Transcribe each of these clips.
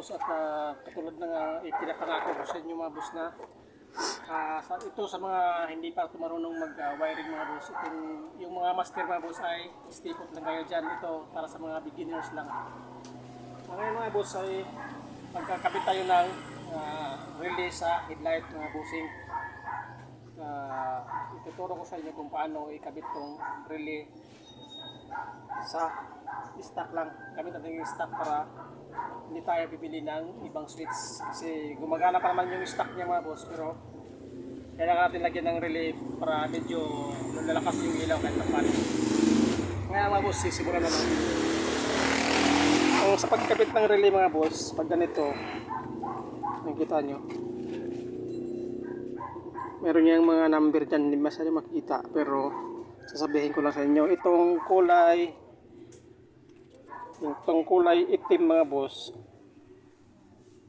boss at ah, katulad ng uh, ipinapangako ko sa inyo mga boss na ah, sa, ito sa mga hindi pa marunong mag-wiring mga boss. Itong, yung mga master mga boss ay stay put lang kayo dyan. Ito para sa mga beginners lang. Ngayon mga boss ay magkakabit tayo ng ah, relay sa headlight mga bossing. Uh, ituturo ko sa inyo kung paano ikabit tong relay sa stock lang. Gamit natin yung stock para hindi tayo bibili ng ibang switch. Kasi gumagana pa naman yung stock niya mga boss pero kailangan natin lagyan ng relay para medyo lalakas yung ilaw kahit paano. Ngayon mga boss, sisimulan na natin. Ang sa pagkabit ng relay mga boss, pag ganito, nakikita nyo, meron yung mga number dyan, hindi masyado makikita, pero sasabihin ko lang sa inyo, itong kulay, itong kulay itim mga boss,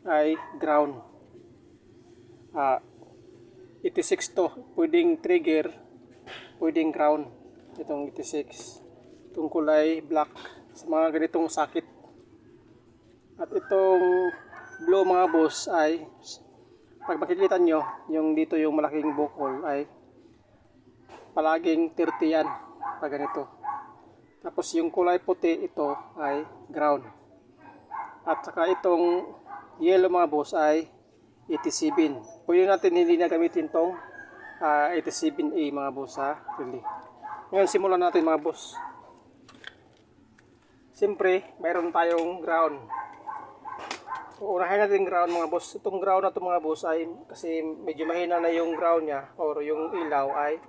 ay ground. Ah, 86 to, pwedeng trigger, pwedeng ground. Itong 86. Itong kulay black, sa mga ganitong sakit. At itong blue mga boss ay pag makikita nyo, yung dito yung malaking bukol ay palaging 30 yan pag ganito. Tapos yung kulay puti ito ay ground. At saka itong yellow mga boss ay 87. Pwede natin hindi na gamitin tong ah, 87A mga boss ha. Really. Ngayon simulan natin mga boss. Siyempre, mayroon tayong ground. Unahin natin ground mga boss. Itong ground na to mga boss ay kasi medyo mahina na yung ground niya or yung ilaw ay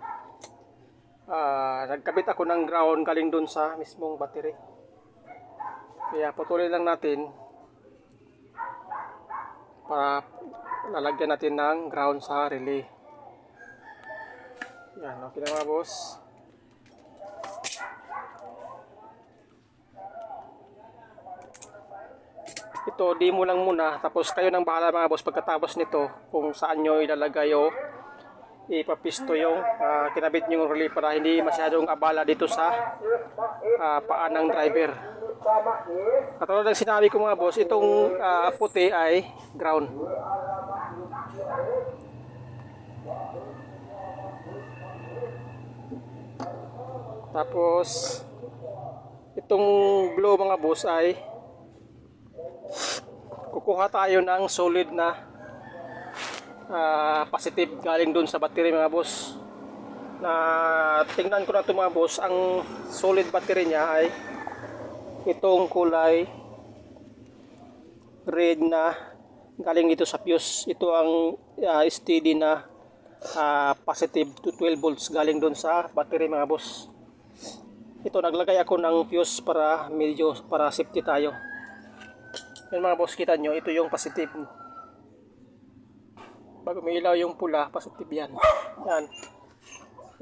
ah, nagkabit ako ng ground galing dun sa mismong battery. Kaya patuloy lang natin para lalagyan natin ng ground sa relay. Yan, okay na mga boss. ito demo lang muna tapos kayo nang bahala mga boss pagkatapos nito kung saan nyo ilalagay o ipapisto yung ah, kinabit yung relay para hindi masyadong abala dito sa ah, paan ng driver. Katulad ng sinabi ko mga boss itong ah, puti ay ground. Tapos itong blue mga boss ay kukuha tayo ng solid na ah, positive galing dun sa battery mga boss. Na tingnan ko na ito mga boss. Ang solid battery niya ay itong kulay red na galing dito sa fuse. Ito ang ah, steady na ah, positive to 12 volts galing dun sa battery mga boss. Ito naglagay ako ng fuse para medyo para safety tayo. Yan mga boss, kita nyo, ito yung positive. Bago may ilaw yung pula, positive yan. Yan.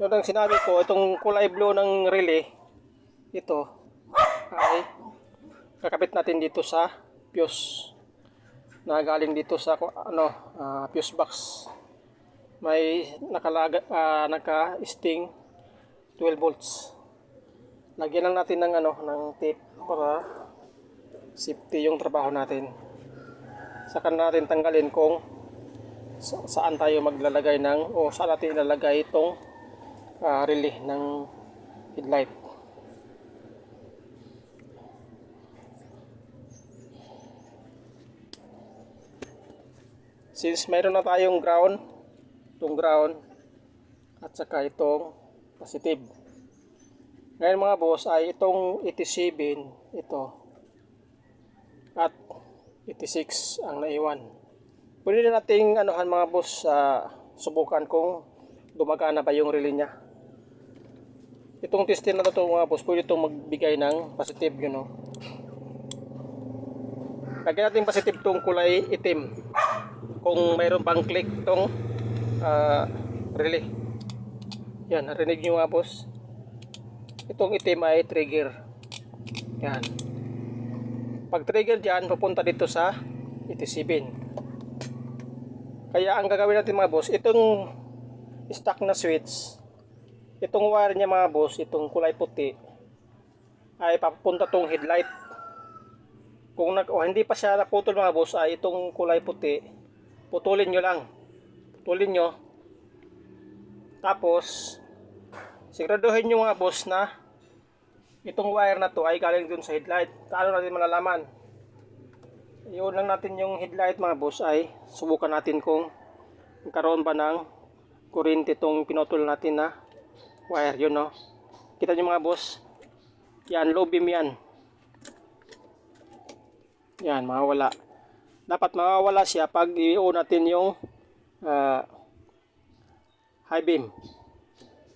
Yun ang sinabi ko, itong kulay blue ng relay, ito, ay kakabit natin dito sa fuse na galing dito sa ano ah, fuse box may nakalaga ah, naka sting 12 volts lagyan lang natin ng ano ng tape para safety yung trabaho natin. Saka natin tanggalin kung sa- saan tayo maglalagay ng o saan natin ilalagay itong ah, relay ng headlight. Since mayroon na tayong ground, itong ground at saka itong positive. Ngayon mga boss ay itong 87 ito at 86 ang naiwan. Pwede na nating anuhan mga boss sa subukan kung gumagana ba yung relay niya. Itong testing na to mga boss, pwede itong magbigay ng positive, you know. Lagyan natin positive tong kulay itim. Kung mayroon pang click tong ah, relay. Yan, narinig nyo mga boss. Itong itim ay trigger. Yan. Pag trigger dyan, papunta dito sa 87. Kaya ang gagawin natin mga boss, itong stock na switch, itong wire niya mga boss, itong kulay puti, ay papunta tong headlight. kung nag, o hindi pa siya naputol mga boss, ay itong kulay puti, putulin nyo lang. Putulin nyo. Tapos, siguraduhin nyo mga boss na itong wire na to ay galing dun sa headlight. Paano natin malalaman? Iyon lang natin yung headlight mga boss ay subukan natin kung karoon ba ng kuryente itong pinutol natin na wire. Yun no. Kita nyo mga boss. Yan, low beam yan. Yan, mawawala. Dapat mawawala siya pag i-on natin yung ah, high beam.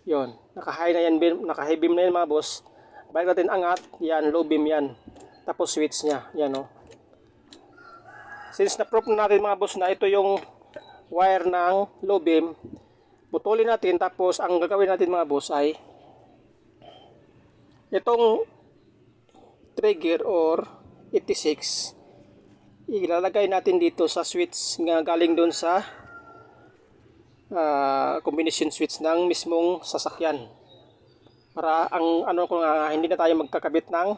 Yon, naka-high na yan, beam, naka-high beam na yan mga boss. Balik natin angat, yan, low beam yan. Tapos switch niya, yan o. Since na-proof na natin mga boss na ito yung wire ng low beam, putulin natin tapos ang gagawin natin mga boss ay itong trigger or 86 ilalagay natin dito sa switch nga galing doon sa ah, combination switch ng mismong sasakyan. Para ang ano ko nga hindi na tayo magkakabit ng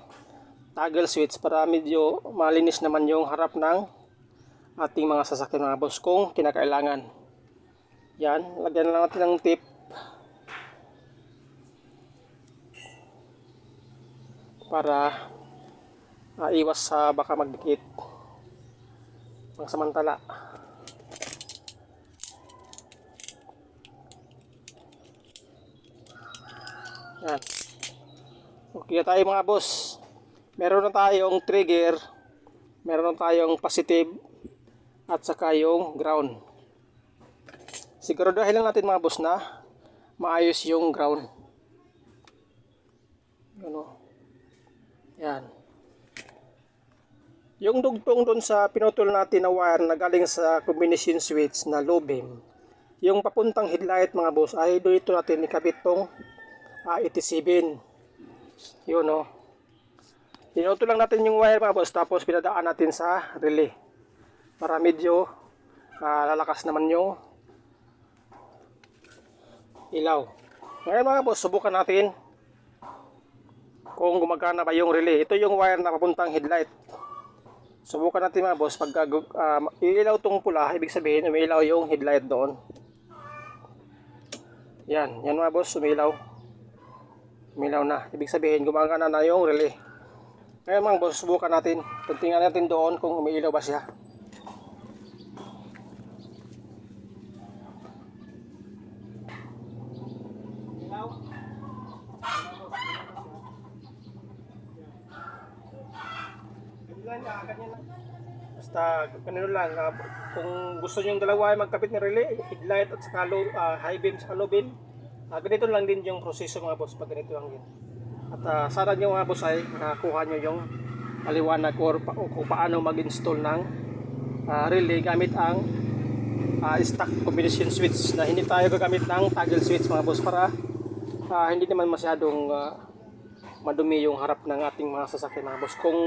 toggle switch para medyo malinis naman yung harap ng ating mga sasakyan mga boss kung kinakailangan. Yan lagyan lang natin ng tip para ah, iwas sa baka magdikit. Pang samantala yan. Okay tayo mga boss. Meron na tayong trigger. Meron na tayong positive at saka yung ground siguraduhin lang natin mga boss na maayos yung ground ano yan yung dugtong doon sa pinutol natin na wire na galing sa combination switch na low beam, yung papuntang headlight mga boss ay dito natin ikabit tong ah, 87. Yun o. Pinutol lang natin yung wire mga boss tapos pinadaan natin sa relay. Para medyo ah, lalakas naman yung ilaw. Ngayon mga boss, subukan natin kung gumagana ba yung relay. Ito yung wire na papuntang headlight. Subukan natin mga boss, pag uh, iilaw tong pula, ibig sabihin umiilaw yung headlight doon. Yan, yan mga boss, umiilaw. Umiilaw na. Ibig sabihin gumagana na yung relay. Ngayon mga boss, subukan natin. Tingnan natin doon kung umiilaw ba siya. Ilaw. Ganyan lang, ganyan lang. Basta kanino lang, ah, kung gusto nyo yung dalawa ay magkapit ng relay, headlight at saka low, ah, high beam sa low beam, ah, ganito lang din yung proseso mga boss pag ganito lang din. At ah, sana nyo mga boss ay nakakuha nyo yung paliwanag or, pa, o kung paano mag-install ng ah, relay gamit ang ah, stock combination switch na hindi tayo gagamit ng toggle switch mga boss para ah, hindi naman masyadong ah, madumi yung harap ng ating mga sasakyan mga boss. Kung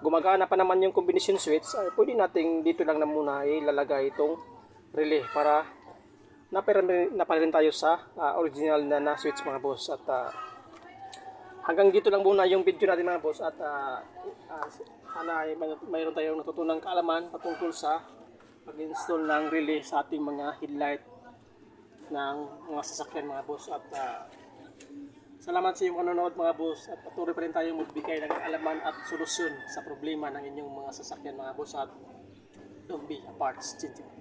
gumagana pa naman yung combination switch, ay pwede nating dito lang na muna ilalagay itong relay para naparin, naparin tayo sa ah, original na, na switch mga boss. At ah, hanggang dito lang muna yung video natin mga boss at ah, ah, sana ay may, mayroon tayong natutunang kaalaman patungkol sa pag-install ng relay sa ating mga headlight ng mga sasakyan mga boss at ah, Salamat sa iyong panonood mga boss at patuloy pa rin tayong magbigay ng kaalaman at solusyon sa problema ng inyong mga sasakyan mga boss at don't be a parts. Chinching.